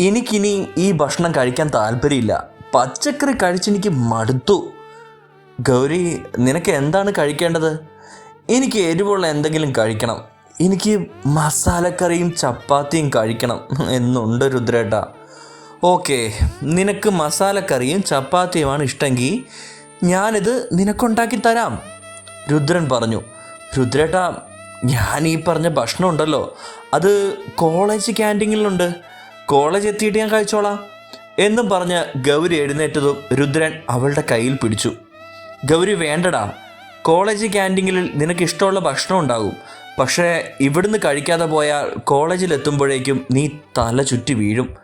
എനിക്കിനി ഈ ഭക്ഷണം കഴിക്കാൻ താല്പര്യമില്ല. പച്ചക്കറി കഴിച്ചെനിക്ക് മടുത്തു. ഗൗരി നിനക്ക് എന്താണ് കഴിക്കേണ്ടത്? എനിക്ക് എരിവുള്ള എന്തെങ്കിലും കഴിക്കണം. എനിക്ക് മസാലക്കറിയും ചപ്പാത്തിയും കഴിക്കണം എന്നുണ്ട് രുദ്രേട്ട. ഓക്കെ നിനക്ക് മസാലക്കറിയും ചപ്പാത്തിയുമാണ് ഇഷ്ടമെങ്കിൽ ഞാനിത് നിനക്കുണ്ടാക്കി തരാം. രുദ്രൻ പറഞ്ഞു രുദ്രേട്ട ഞാൻ ഈ പറഞ്ഞ ഭക്ഷണം ഉണ്ടല്ലോ അത് കോളേജ് ക്യാന്റീനിലുണ്ട്. കോളേജ് എത്തിയിട്ട് ഞാൻ കഴിച്ചോളാം. എന്നും പറഞ്ഞ് ഗൗരി എഴുന്നേറ്റതും രുദ്രൻ അവളുടെ കയ്യിൽ പിടിച്ചു. ഗൗരി വേണ്ടടാ കോളേജ് ക്യാന്റീനിൽ നിനക്ക് ഇഷ്ടമുള്ള ഭക്ഷണം ഉണ്ടാകും. പക്ഷേ ഇവിടുന്ന് കഴിക്കാതെ പോയാൽ കോളേജിൽ എത്തുമ്പോഴേക്കും നീ തല ചുറ്റി വീഴും.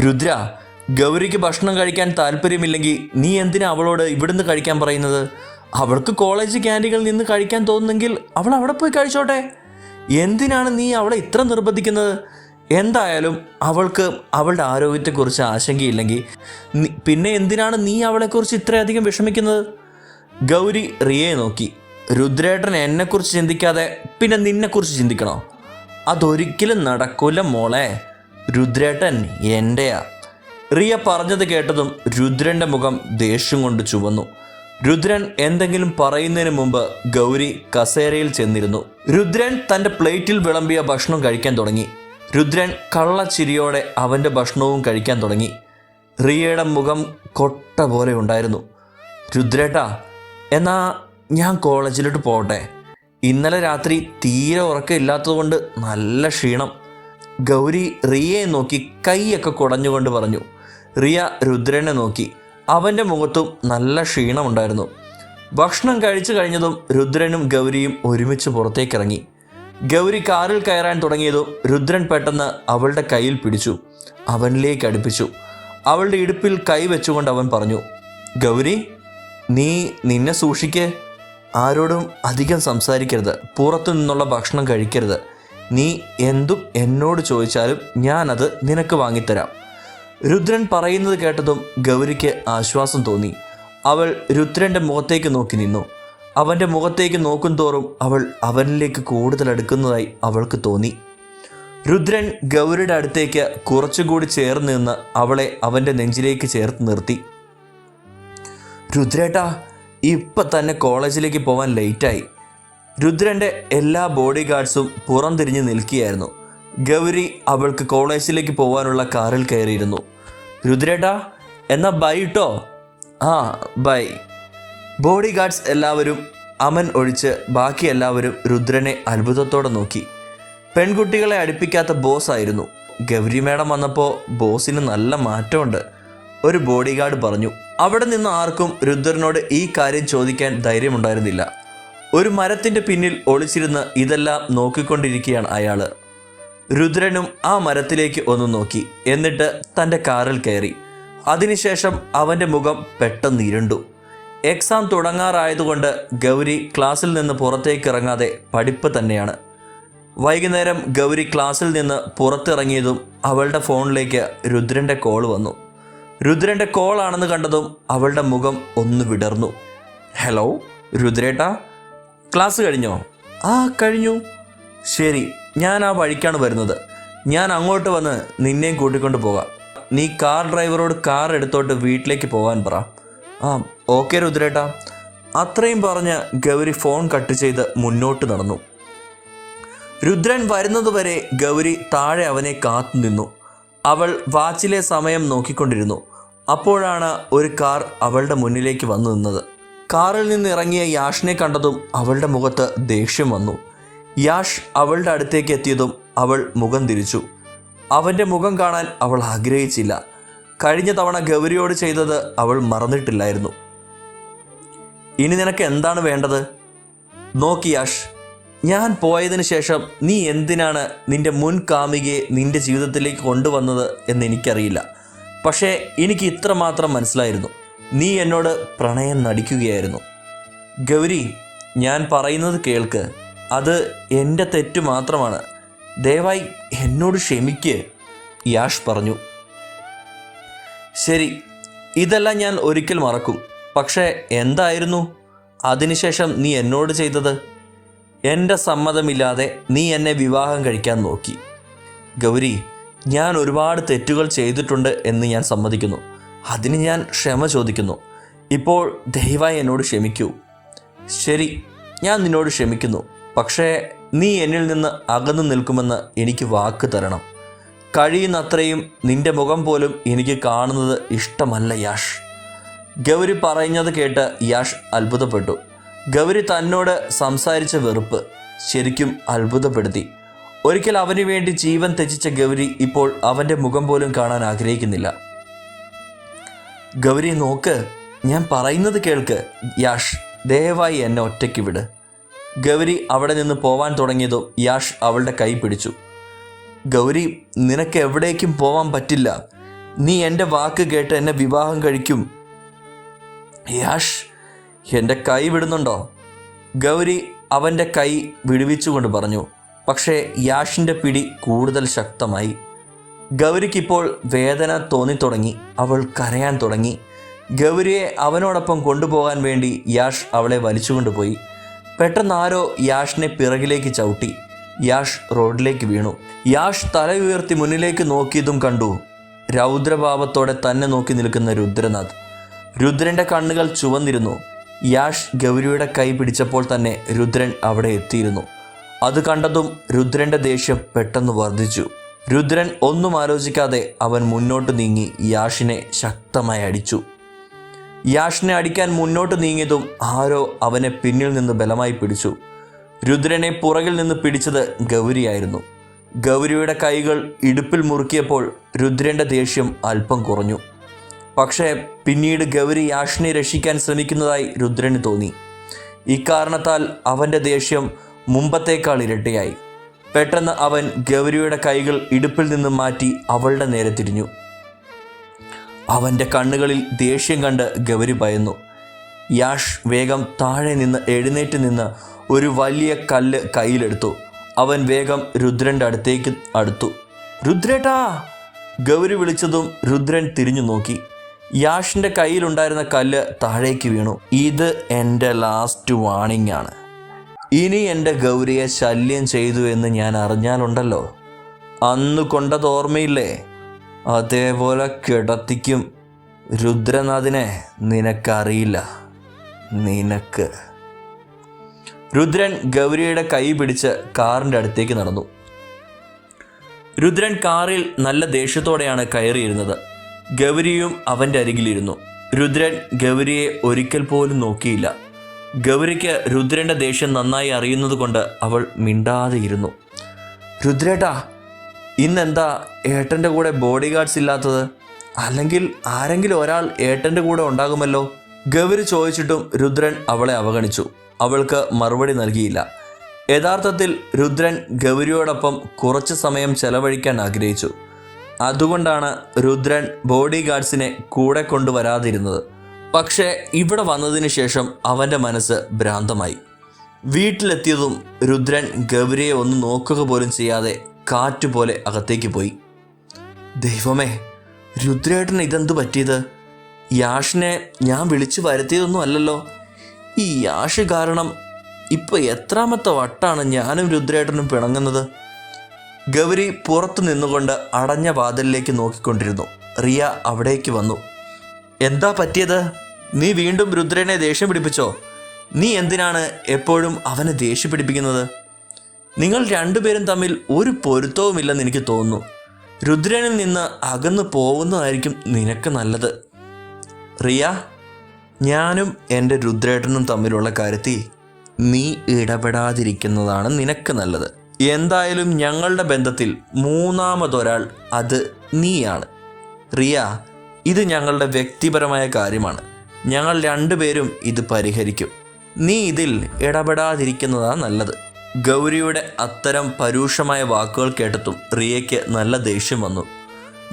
രുദ്ര ഗൗരിക്ക് ഭക്ഷണം കഴിക്കാൻ താല്പര്യമില്ലെങ്കിൽ നീ എന്തിനാ അവളോട് ഇവിടുന്ന് കഴിക്കാൻ പറയുന്നത്? അവൾക്ക് കോളേജ് ക്യാന്റീനിൽ നിന്ന് കഴിക്കാൻ തോന്നുന്നെങ്കിൽ അവൾ അവിടെ പോയി കഴിച്ചോട്ടെ. എന്തിനാണ് നീ അവളെ ഇത്ര നിർബന്ധിക്കുന്നത്? എന്തായാലും അവൾക്ക് അവളുടെ ആരോഗ്യത്തെക്കുറിച്ച് ആശങ്കയില്ലെങ്കിൽ പിന്നെ എന്തിനാണ് നീ അവളെക്കുറിച്ച് ഇത്രയധികം വിഷമിക്കുന്നത്? ഗൗരി റിയയെ നോക്കി. രുദ്രേട്ടൻ എന്നെക്കുറിച്ച് ചിന്തിക്കാതെ പിന്നെ നിന്നെക്കുറിച്ച് ചിന്തിക്കണോ? അതൊരിക്കലും നടക്കൂല മോളെ. രുദ്രേട്ടൻ എന്റെയാ റിയ പറഞ്ഞത് കേട്ടതും രുദ്രന്റെ മുഖം ദേഷ്യം കൊണ്ട് ചുവന്നു. രുദ്രൻ എന്തെങ്കിലും പറയുന്നതിന് മുമ്പ് ഗൗരി കസേരയിൽ ചെന്നിരുന്നു. രുദ്രൻ തന്റെ പ്ലേറ്റിൽ വിളമ്പിയ ഭക്ഷണം കഴിക്കാൻ തുടങ്ങി. രുദ്രൻ കള്ളച്ചിരിയോടെ അവന്റെ ഭക്ഷണവും കഴിക്കാൻ തുടങ്ങി. റിയയുടെ മുഖം കൊട്ട പോലെ ഉണ്ടായിരുന്നു. രുദ്രേട്ടാ എന്നാ ഞാൻ കോളേജിലോട്ട് പോകട്ടെ? ഇന്നലെ രാത്രി തീരെ ഉറക്കമില്ലാത്തതുകൊണ്ട് നല്ല ക്ഷീണം. ഗൗരി റിയയെ നോക്കി കൈയൊക്കെ കുടഞ്ഞുകൊണ്ട് പറഞ്ഞു. റിയ രുദ്രനെ നോക്കി. അവന്റെ മുഖത്തും നല്ല ക്ഷീണമുണ്ടായിരുന്നു. ഭക്ഷണം കഴിച്ചു കഴിഞ്ഞതും രുദ്രനും ഗൗരിയും ഒരുമിച്ച് പുറത്തേക്കിറങ്ങി. ഗൗരി കാറിൽ കയറാൻ തുടങ്ങിയതും രുദ്രൻ പെട്ടെന്ന് അവളുടെ കയ്യിൽ പിടിച്ചു. അവനിലേക്ക് അടുപ്പിച്ചു. അവളുടെ ഇടുപ്പിൽ കൈ വെച്ചുകൊണ്ട് അവൻ പറഞ്ഞു ഗൗരി നീ നിന്നെ സൂക്ഷിക്കേ. ആരോടും അധികം സംസാരിക്കരുത്. പുറത്തു നിന്നുള്ള ഭക്ഷണം കഴിക്കരുത്. നീ എന്തും എന്നോട് ചോദിച്ചാലും ഞാനത് നിനക്ക് വാങ്ങിത്തരാം. രുദ്രൻ പറയുന്നത് കേട്ടതും ഗൗരിക്ക് ആശ്വാസം തോന്നി. അവൾ രുദ്രന്റെ മുഖത്തേക്ക് നോക്കി നിന്നു. അവന്റെ മുഖത്തേക്ക് നോക്കും തോറും അവൾ അവനിലേക്ക് കൂടുതൽ അടുക്കുന്നതായി അവൾക്ക് തോന്നി. രുദ്രൻ ഗൗരിയുടെ അടുത്തേക്ക് കുറച്ചുകൂടി ചേർന്ന് നിന്ന് അവളെ അവന്റെ നെഞ്ചിലേക്ക് ചേർത്ത് നിർത്തി. രുദ്രേട്ടാ ഇപ്പം തന്നെ കോളേജിലേക്ക് പോകാൻ ലേറ്റായി രുദ്രന്റെ എല്ലാ ബോഡി ഗാർഡ്സും പുറംതിരിഞ്ഞ് നിൽക്കുകയായിരുന്നു. ഗൗരി അവൾക്ക് കോളേജിലേക്ക് പോകാനുള്ള കാറിൽ കയറിയിരുന്നു. രുദ്രേട്ടാ എന്നാ ബൈ ഇട്ടോ ആ ബൈ ബോഡി ഗാർഡ്സ് എല്ലാവരും അമൻ ഒഴിച്ച് ബാക്കി എല്ലാവരും രുദ്രനെ അത്ഭുതത്തോടെ നോക്കി. പെൺകുട്ടികളെ അടുപ്പിക്കാത്ത ബോസ് ആയിരുന്നു. ഗൗരി മേഡം വന്നപ്പോൾ ബോസിന് നല്ല മാറ്റമുണ്ട്. ഒരു ബോഡി ഗാർഡ് പറഞ്ഞു അവിടെ നിന്ന് ആർക്കും രുദ്രനോട് ഈ കാര്യം ചോദിക്കാൻ ധൈര്യമുണ്ടായിരുന്നില്ല. ഒരു മരത്തിന്റെ പിന്നിൽ ഒളിച്ചിരുന്ന് ഇതെല്ലാം നോക്കിക്കൊണ്ടിരിക്കുകയാണ് അയാൾ രുദ്രനും ആ മരത്തിലേക്ക് ഒന്ന് നോക്കി. എന്നിട്ട് തന്റെ കാറിൽ കയറി. അതിനുശേഷം അവന്റെ മുഖം പെട്ടെന്ന് ഇരുണ്ടു. എക്സാം തുടങ്ങാറായതുകൊണ്ട് ഗൗരി ക്ലാസ്സിൽ നിന്ന് പുറത്തേക്ക് ഇറങ്ങാതെ പഠിപ്പ് തന്നെയാണ്. വൈകുന്നേരം ഗൗരി ക്ലാസ്സിൽ നിന്ന് പുറത്തിറങ്ങിയതും അവളുടെ ഫോണിലേക്ക് രുദ്രന്റെ കോൾ വന്നു. രുദ്രന്റെ കോൾ ആണെന്ന് കണ്ടതും അവളുടെ മുഖം ഒന്ന് വിടർന്നു. ഹലോ രുദ്രേട്ടാ? ക്ലാസ് കഴിഞ്ഞോ? ആ കഴിഞ്ഞു. ശരി ഞാൻ ആ വഴിക്കാണ് വരുന്നത്. ഞാൻ അങ്ങോട്ട് വന്ന് നിന്നെയും കൂട്ടിക്കൊണ്ട് പോകാം. നീ കാർ ഡ്രൈവറോട് കാർ എടുത്തോട്ട് വീട്ടിലേക്ക് പോകാൻ പറ. ആ ഓക്കെ രുദ്രേട്ടാ. അത്രയും പറഞ്ഞ് ഗൗരി ഫോൺ കട്ട് ചെയ്ത് മുന്നോട്ട് നടന്നു. രുദ്രൻ വരുന്നതുവരെ ഗൗരി താഴെ അവനെ കാത്തു നിന്നു. അവൾ വാച്ചിലെ സമയം നോക്കിക്കൊണ്ടിരുന്നു. അപ്പോഴാണ് ഒരു കാർ അവളുടെ മുന്നിലേക്ക് വന്നു നിന്നത്. കാറിൽ നിന്ന് ഇറങ്ങിയ യാഷിനെ കണ്ടതും അവളുടെ മുഖത്ത് ദേഷ്യം വന്നു. യാഷ് അവളുടെ അടുത്തേക്ക് എത്തിയതും അവൾ മുഖം തിരിച്ചു. അവന്റെ മുഖം കാണാൻ അവൾ ആഗ്രഹിച്ചില്ല. കഴിഞ്ഞ തവണ ഗൗരിയോട് ചെയ്തത് അവൾ മറന്നിട്ടില്ലായിരുന്നു. ഇനി നിനക്ക് എന്താണ് വേണ്ടത്? നോക്കി യാഷ് ഞാൻ പോയതിനു ശേഷം നീ എന്തിനാണ് നിന്റെ മുൻ കാമികയെ നിന്റെ ജീവിതത്തിലേക്ക് കൊണ്ടുവന്നത് എന്ന് എനിക്കറിയില്ല. പക്ഷേ എനിക്ക് ഇത്രമാത്രം മനസ്സിലായിരുന്നു. നീ എന്നോട് പ്രണയം നടിക്കുകയായിരുന്നു. ഗൗരി ഞാൻ പറയുന്നത് കേൾക്ക്. അത് എന്റെ തെറ്റ് മാത്രമാണ്. ദയവായി എന്നോട് ക്ഷമിക്ക് യാഷ് പറഞ്ഞു. ശരി ഇതെല്ലാം ഞാൻ ഒരിക്കൽ മറക്കും. പക്ഷേ എന്തായിരുന്നു? അതിനുശേഷം നീ എന്നോട് ചെയ്തത്? എന്റെ സമ്മതമില്ലാതെ നീ എന്നെ വിവാഹം കഴിക്കാൻ നോക്കി. ഗൗരി ഞാൻ ഒരുപാട് തെറ്റുകൾ ചെയ്തിട്ടുണ്ട് എന്ന് ഞാൻ സമ്മതിക്കുന്നു. അതിന് ഞാൻ ക്ഷമ ചോദിക്കുന്നു. ഇപ്പോൾ ദയവായി എന്നോട് ക്ഷമിക്കൂ. ശരി ഞാൻ നിന്നോട് ക്ഷമിക്കുന്നു. പക്ഷേ നീ എന്നിൽ നിന്ന് അകന്നു നിൽക്കുമെന്ന് എനിക്ക് വാക്ക് തരണം. കഴിയുന്നത്രയും നിന്റെ മുഖം പോലും എനിക്ക് കാണുന്നത് ഇഷ്ടമല്ല യാഷ്. ഗൗരി പറയുന്നത് കേട്ട് യാഷ് അത്ഭുതപ്പെട്ടു. ഗൗരി തന്നോട് സംസാരിച്ച വെറുപ്പ് ശരിക്കും അത്ഭുതപ്പെടുത്തി. ഒരിക്കൽ അവന് വേണ്ടി ജീവൻ ത്യജിച്ച ഗൗരി ഇപ്പോൾ അവന്റെ മുഖം പോലും കാണാൻ ആഗ്രഹിക്കുന്നില്ല. ഗൗരി നോക്ക് ഞാൻ പറയുന്നത് കേൾക്ക്. യാഷ് ദയവായി എന്നെ ഒറ്റയ്ക്ക് വിട്. ഗൗരി അവിടെ നിന്ന് പോവാൻ തുടങ്ങിയതും യാഷ് അവളുടെ കൈ പിടിച്ചു. ഗൗരി നിനക്ക് എവിടേക്കും പോവാൻ പറ്റില്ല. നീ എന്റെ വാക്ക് കേട്ട് എന്നെ വിവാഹം കഴിക്കും. യാഷ് എന്റെ കൈ വിടുന്നുണ്ടോ? ഗൗരി അവന്റെ കൈ വിടുവിച്ചുകൊണ്ട് പറഞ്ഞു. പക്ഷേ യാഷിന്റെ പിടി കൂടുതൽ ശക്തമായി. ഗൗരിക്കിപ്പോൾ വേദന തോന്നിത്തുടങ്ങി. അവൾ കരയാൻ തുടങ്ങി. ഗൗരിയെ അവനോടൊപ്പം കൊണ്ടുപോകാൻ വേണ്ടി യാഷ് അവളെ വലിച്ചുകൊണ്ടുപോയി. പെട്ടെന്ന് ആരോ യാഷിനെ പിറകിലേക്ക് ചവിട്ടി. യാഷ് റോഡിലേക്ക് വീണു. യാഷ് തല ഉയർത്തി മുന്നിലേക്ക് നോക്കിയതും കണ്ടു. രൗദ്രഭാവത്തോടെ തന്നെ നോക്കി നിൽക്കുന്ന രുദ്രനാഥ്. രുദ്രന്റെ കണ്ണുകൾ ചുവന്നിരുന്നു. യാഷ് ഗൗരിയുടെ കൈ പിടിച്ചപ്പോൾ തന്നെ രുദ്രൻ അവിടെ എത്തിയിരുന്നു. അത് കണ്ടതും രുദ്രന്റെ ദേഷ്യം പെട്ടെന്ന് വർദ്ധിച്ചു. രുദ്രൻ ഒന്നും ആലോചിക്കാതെ അവൻ മുന്നോട്ട് നീങ്ങി യാഷിനെ ശക്തമായി അടിച്ചു. യാഷിനെ അടിക്കാൻ മുന്നോട്ട് നീങ്ങിയതും ആരോ അവനെ പിന്നിൽ നിന്ന് ബലമായി പിടിച്ചു. രുദ്രനെ പുറകിൽ നിന്ന് പിടിച്ചത് ഗൗരിയായിരുന്നു. ഗൗരിയുടെ കൈകൾ ഇടുപ്പിൽ മുറുക്കിയപ്പോൾ രുദ്രന്റെ ദേഷ്യം അല്പം കുറഞ്ഞു. പക്ഷേ പിന്നീട് ഗൗരി യാഷിനെ രക്ഷിക്കാൻ ശ്രമിക്കുന്നതായി രുദ്രന് തോന്നി. ഇക്കാരണത്താൽ അവന്റെ ദേഷ്യം മുമ്പത്തേക്കാൾ ഇരട്ടിയായി. പെട്ടെന്ന് അവൻ ഗൗരിയുടെ കൈകൾ ഇടുപ്പിൽ നിന്ന് മാറ്റി അവളുടെ നേരെ തിരിഞ്ഞു. അവന്റെ കണ്ണുകളിൽ ദേഷ്യം കണ്ട് ഗൗരി ഭയന്നു. യാഷ് വേഗം താഴെ നിന്ന് എഴുന്നേറ്റ് നിന്ന് ഒരു വലിയ കല്ല് കയ്യിലെടുത്തു. അവൻ വേഗം രുദ്രന്റെ അടുത്തേക്ക് അടുത്തു. രുദ്രേട്ടാ! ഗൗരി വിളിച്ചതും രുദ്രൻ തിരിഞ്ഞു നോക്കി. യാഷിന്റെ കയ്യിലുണ്ടായിരുന്ന കല്ല് താഴേക്ക് വീണു. ഇത് എന്റെ ലാസ്റ്റ് വാണിംഗ് ആണ്. ഇനി എന്റെ ഗൗരിയെ ശല്യം ചെയ്തു എന്ന് ഞാൻ അറിഞ്ഞാലുണ്ടല്ലോ. അന്ന് കൊണ്ടത് ഓർമ്മയില്ലേ? അതേപോലെ കിടത്തിക്കും. രുദ്രനാഥിനെ നിനക്കറിയില്ല. നിനക്ക്. രുദ്രൻ ഗൗരിയുടെ കൈ പിടിച്ച് കാറിന്റെ അടുത്തേക്ക് നടന്നു. രുദ്രൻ കാറിൽ നല്ല ദേഷ്യത്തോടെയാണ് കയറിയിരുന്നത്. ഗൗരിയും അവന്റെ അരികിലിരുന്നു. രുദ്രൻ ഗൗരിയെ ഒരിക്കൽ പോലും നോക്കിയില്ല. ഗൗരിക്ക് രുദ്രന്റെ ദേഷ്യം നന്നായി അറിയുന്നത് കൊണ്ട് അവൾ മിണ്ടാതെ ഇരുന്നു രുദ്രേട്ടാ ഇന്നെന്താ ഏട്ടന്റെ കൂടെ ബോഡി ഗാർഡ്സ് ഇല്ലാത്തത്? അല്ലെങ്കിൽ ആരെങ്കിലും ഒരാൾ ഏട്ടന്റെ കൂടെ ഉണ്ടാകുമല്ലോ? ഗൗരി ചോദിച്ചിട്ടും രുദ്രൻ അവളെ അവഗണിച്ചു. അവൾക്ക് മറുപടി നൽകിയില്ല. യഥാർത്ഥത്തിൽ രുദ്രൻ ഗൗരിയോടൊപ്പം കുറച്ച് സമയം ചെലവഴിക്കാൻ ആഗ്രഹിച്ചു. അതുകൊണ്ടാണ് രുദ്രൻ ബോഡി ഗാർഡ്സിനെ കൂടെ കൊണ്ടുവരാതിരുന്നത്. പക്ഷേ ഇവിടെ വന്നതിന് ശേഷം അവന്റെ മനസ്സ് ഭ്രാന്തമായി. വീട്ടിലെത്തിയതും രുദ്രൻ ഗൗരിയെ ഒന്ന് നോക്കുക പോലും ചെയ്യാതെ കാറ്റുപോലെ അകത്തേക്ക് പോയി. ദൈവമേ രുദ്രേട്ടന് ഇതെന്ത് പറ്റിയത്? യാഷിനെ ഞാൻ വിളിച്ചു വരുത്തിയതൊന്നും അല്ലല്ലോ. ഈ യാഷ് കാരണം ഇപ്പോൾ എത്രാമത്തെ വട്ടാണ് ഞാനും രുദ്രേട്ടനും പിണങ്ങുന്നത്? ഗൗരി പുറത്തു നിന്നുകൊണ്ട് അടഞ്ഞ വാതിലിലേക്ക് നോക്കിക്കൊണ്ടിരുന്നു. റിയ അവിടേക്ക് വന്നു. എന്താ പറ്റിയത്? നീ വീണ്ടും രുദ്രനെ ദേഷ്യം പിടിപ്പിച്ചോ? നീ എന്തിനാണ് എപ്പോഴും അവനെ ദേഷ്യം പിടിപ്പിക്കുന്നത്? നിങ്ങൾ രണ്ടുപേരും തമ്മിൽ ഒരു പൊരുത്തവുമില്ലെന്ന് എനിക്ക് തോന്നുന്നു. രുദ്രനിൽ നിന്ന് അകന്നു പോകുന്നതായിരിക്കും നിനക്ക് നല്ലത്. റിയ ഞാനും എന്റെ രുദ്രേട്ടനും തമ്മിലുള്ള കാര്യത്തിൽ നീ ഇടപെടാതിരിക്കുന്നതാണ് നിനക്ക് നല്ലത്. എന്തായാലും ഞങ്ങളുടെ ബന്ധത്തിൽ മൂന്നാമതൊരാൾ അത് നീയാണ്. റിയ ഇത് ഞങ്ങളുടെ വ്യക്തിപരമായ കാര്യമാണ്. ഞങ്ങൾ രണ്ടുപേരും ഇത് പരിഹരിക്കും. നീ ഇതിൽ ഇടപെടാതിരിക്കുന്നതാണ് നല്ലത്. ഗൗരിയുടെ അത്തരം പരുഷമായ വാക്കുകൾ കേട്ടിട്ടും റിയയ്ക്ക് നല്ല ദേഷ്യം വന്നു.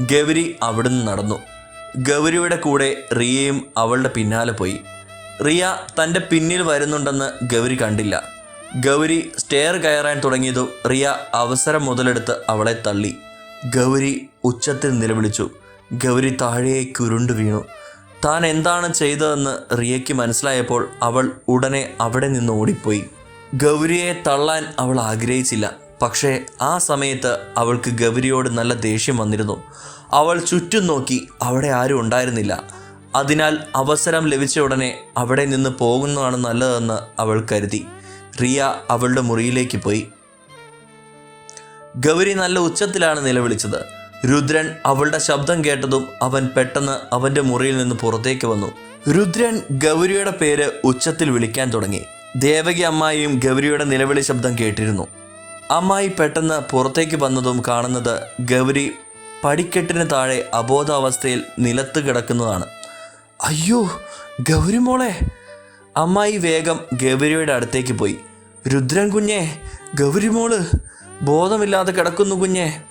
ഗൗരി അവിടുന്ന് നടന്നു. ഗൗരിയുടെ കൂടെ റിയയും അവളുടെ പിന്നാലെ പോയി. റിയ തന്റെ പിന്നിൽ വരുന്നുണ്ടെന്ന് ഗൗരി കണ്ടില്ല. ഗൗരി സ്റ്റെയർ കയറാൻ തുടങ്ങിയതും റിയ അവസരം മുതലെടുത്ത് അവളെ തള്ളി. ഗൗരി ഉച്ചത്തിൽ നിലവിളിച്ചു. ഗൗരി താഴേക്ക് ഉരുണ്ടു വീണു. താൻ എന്താണ് ചെയ്തതെന്ന് റിയയ്ക്ക് മനസ്സിലായപ്പോൾ അവൾ ഉടനെ അവിടെ നിന്ന് ഓടിപ്പോയി. ഗൗരിയെ തള്ളാൻ അവൾ ആഗ്രഹിച്ചില്ല. പക്ഷേ ആ സമയത്ത് അവൾക്ക് ഗൗരിയോട് നല്ല ദേഷ്യം വന്നിരുന്നു. അവൾ ചുറ്റും നോക്കി അവിടെ ആരും ഉണ്ടായിരുന്നില്ല. അതിനാൽ അവസരം ലഭിച്ച ഉടനെ അവിടെ നിന്ന് പോകുന്നതാണ് നല്ലതെന്ന് അവൾ കരുതി. റിയ അവളുടെ മുറിയിലേക്ക് പോയി. ഗൗരി നല്ല ഉച്ചത്തിലാണ് നിലവിളിച്ചത്. രുദ്രൻ അവളുടെ ശബ്ദം കേട്ടതും അവൻ പെട്ടെന്ന് അവന്റെ മുറിയിൽ നിന്ന് പുറത്തേക്ക് വന്നു. രുദ്രൻ ഗൗരിയുടെ പേര് ഉച്ചത്തിൽ വിളിക്കാൻ തുടങ്ങി. ദേവകി അമ്മായിയും ഗൗരിയുടെ നിലവിളി ശബ്ദം കേട്ടിരുന്നു. അമ്മായി പെട്ടെന്ന് പുറത്തേക്ക് വന്നതും കാണുന്നത് ഗൗരി പടിക്കെട്ടിന് താഴെ അബോധാവസ്ഥയിൽ നിലത്ത് കിടക്കുന്നതാണ്. അയ്യോ ഗൗരി മോളെ. അമ്മായി വേഗം ഗൗരിയുടെ അടുത്തേക്ക് പോയി. രുദ്രൻ കുഞ്ഞേ ഗൗരി മോൾ ബോധമില്ലാതെ കിടക്കുന്നു കുഞ്ഞെ.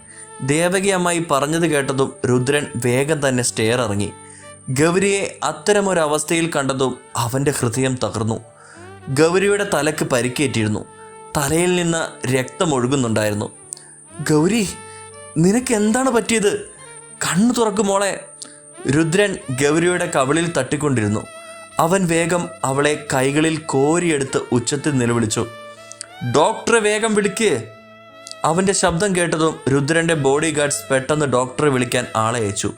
ദേവകി അമ്മായി പറഞ്ഞത് കേട്ടതും രുദ്രൻ വേഗം തന്നെ സ്റ്റെയർ ഇറങ്ങി. ഗൗരിയെ അത്തരമൊരവസ്ഥയിൽ കണ്ടതും അവന്റെ ഹൃദയം തകർന്നു. ഗൗരിയുടെ തലക്ക് പരിക്കേറ്റിരുന്നു. തലയിൽ നിന്ന് രക്തം ഒഴുകുന്നുണ്ടായിരുന്നു. ഗൗരി നിനക്ക് എന്താണ് പറ്റിയത്? കണ്ണു തുറക്കുമോളെ രുദ്രൻ ഗൗരിയുടെ കവിളിൽ തട്ടിക്കൊണ്ടിരുന്നു. അവൻ വേഗം അവളെ കൈകളിൽ കോരിയെടുത്ത് ഉച്ചത്തിൽ നിലവിളിച്ചു. ഡോക്ടറെ വേഗം വിളിക്ക്. അവന്റെ ശബ്ദം കേട്ടതും രുദ്രന്റെ ബോഡി ഗാർഡ്സ് പെട്ടെന്ന് ഡോക്ടറെ വിളിക്കാൻ ആളെ അയച്ചു.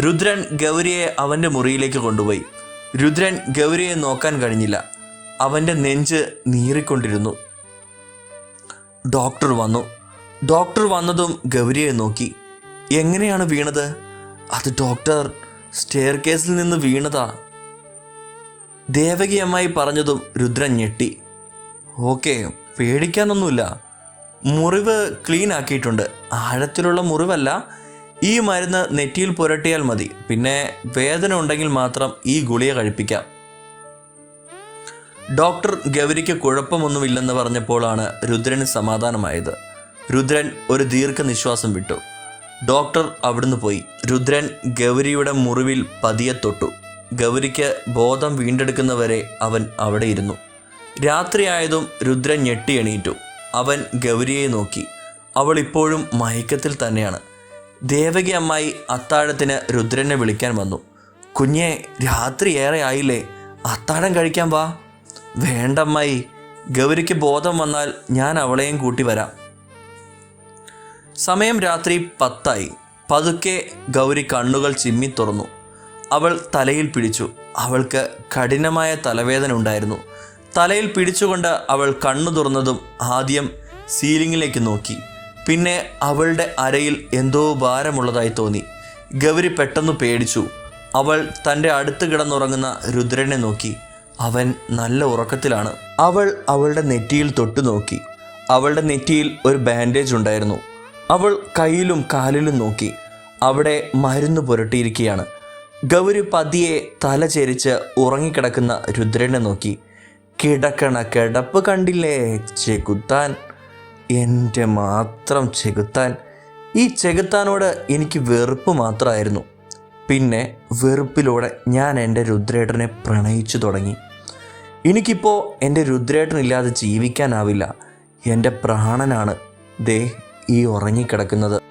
രുദ്രൻ ഗൗരിയെ അവന്റെ മുറിയിലേക്ക് കൊണ്ടുപോയി. രുദ്രൻ ഗൗരിയെ നോക്കാൻ കഴിഞ്ഞില്ല. അവന്റെ നെഞ്ച് നീറിക്കൊണ്ടിരുന്നു. ഡോക്ടർ വന്നു. ഡോക്ടർ വന്നതും ഗൗരിയെ നോക്കി. എങ്ങനെയാണ് വീണത്? അത് ഡോക്ടർ സ്റ്റെയർ കേസിൽ നിന്ന് വീണതാ. ദേവകിയമ്മായി പറഞ്ഞതും രുദ്രൻ ഞെട്ടി. ഓക്കെ പേടിക്കാനൊന്നുമില്ല. മുറിവ് ക്ലീൻ ആക്കിയിട്ടുണ്ട്. ആഴത്തിലുള്ള മുറിവല്ല ഈ മരുന്ന് നെറ്റിയിൽ പുരട്ടിയാൽ മതി. പിന്നെ വേദന ഉണ്ടെങ്കിൽ മാത്രം ഈ ഗുളിക കഴിപ്പിക്കാം. ഡോക്ടർ ഗൗരിക്ക് കുഴപ്പമൊന്നുമില്ലെന്ന് പറഞ്ഞപ്പോഴാണ് രുദ്രന് സമാധാനമായത്. രുദ്രൻ ഒരു ദീർഘനിശ്വാസം വിട്ടു. ഡോക്ടർ അവിടുന്ന് പോയി. രുദ്രൻ ഗൗരിയുടെ മുറിവിൽ പതിയെ തൊട്ടു. ഗൗരിക്ക് ബോധം വീണ്ടെടുക്കുന്നവരെ അവൻ അവിടെ ഇരുന്നു. രാത്രിയായതും രുദ്രൻ ഞെട്ടി എണീറ്റു. അവൻ ഗൗരിയെ നോക്കി. അവൾ ഇപ്പോഴും മയക്കത്തിൽ തന്നെയാണ്. ദേവകി അമ്മായി അത്താഴത്തിന് രുദ്രനെ വിളിക്കാൻ വന്നു. കുഞ്ഞെ രാത്രി ഏറെ ആയില്ലേ? അത്താഴം കഴിക്കാൻ വാ. വേണ്ടമ്മായി ഗൗരിക്ക് ബോധം വന്നാൽ ഞാൻ അവളെയും കൂട്ടി വരാം. സമയം രാത്രി പത്തായി. പതുക്കെ ഗൗരി കണ്ണുകൾ ചിമ്മി തുറന്നു. അവൾ തലയിൽ പിടിച്ചു. അവൾക്ക് കഠിനമായ തലവേദന ഉണ്ടായിരുന്നു. തലയിൽ പിടിച്ചുകൊണ്ട് അവൾ കണ്ണു തുറന്നതും ആദ്യം സീലിങ്ങിലേക്ക് നോക്കി. പിന്നെ അവളുടെ അരയിൽ എന്തോ ഭാരമുള്ളതായി തോന്നി. ഗൗരി പെട്ടെന്ന് പേടിച്ചു. അവൾ തന്റെ അടുത്ത് കിടന്നുറങ്ങുന്ന രുദ്രനെ നോക്കി. അവൻ നല്ല ഉറക്കത്തിലാണ്. അവൾ അവളുടെ നെറ്റിയിൽ തൊട്ടു നോക്കി. അവളുടെ നെറ്റിയിൽ ഒരു ബാൻഡേജ് ഉണ്ടായിരുന്നു. അവൾ കയ്യിലും കാലിലും നോക്കി. അവിടെ മരുന്ന് പുരട്ടിയിരിക്കുകയാണ്. ഗൗരി പതിയെ തല ചെരിച്ച് ഉറങ്ങിക്കിടക്കുന്ന രുദ്രനെ നോക്കി. കിടക്കണ കിടപ്പ് കണ്ടില്ലേ? ചെകുത്താൻ. എന്റെ മാത്രം ചെകുത്താൻ. ഈ ചെകുത്താനോട് എനിക്ക് വെറുപ്പ് മാത്രമായിരുന്നു. പിന്നെ വെറുപ്പിലൂടെ ഞാൻ എന്റെ രുദ്രേട്ടനെ പ്രണയിച്ചു തുടങ്ങി. എനിക്കിപ്പോൾ എന്റെ രുദ്രേട്ടനില്ലാതെ ജീവിക്കാനാവില്ല. എന്റെ പ്രാണനാണ് ദേ ഈ ഉറങ്ങിക്കിടക്കുന്നത്.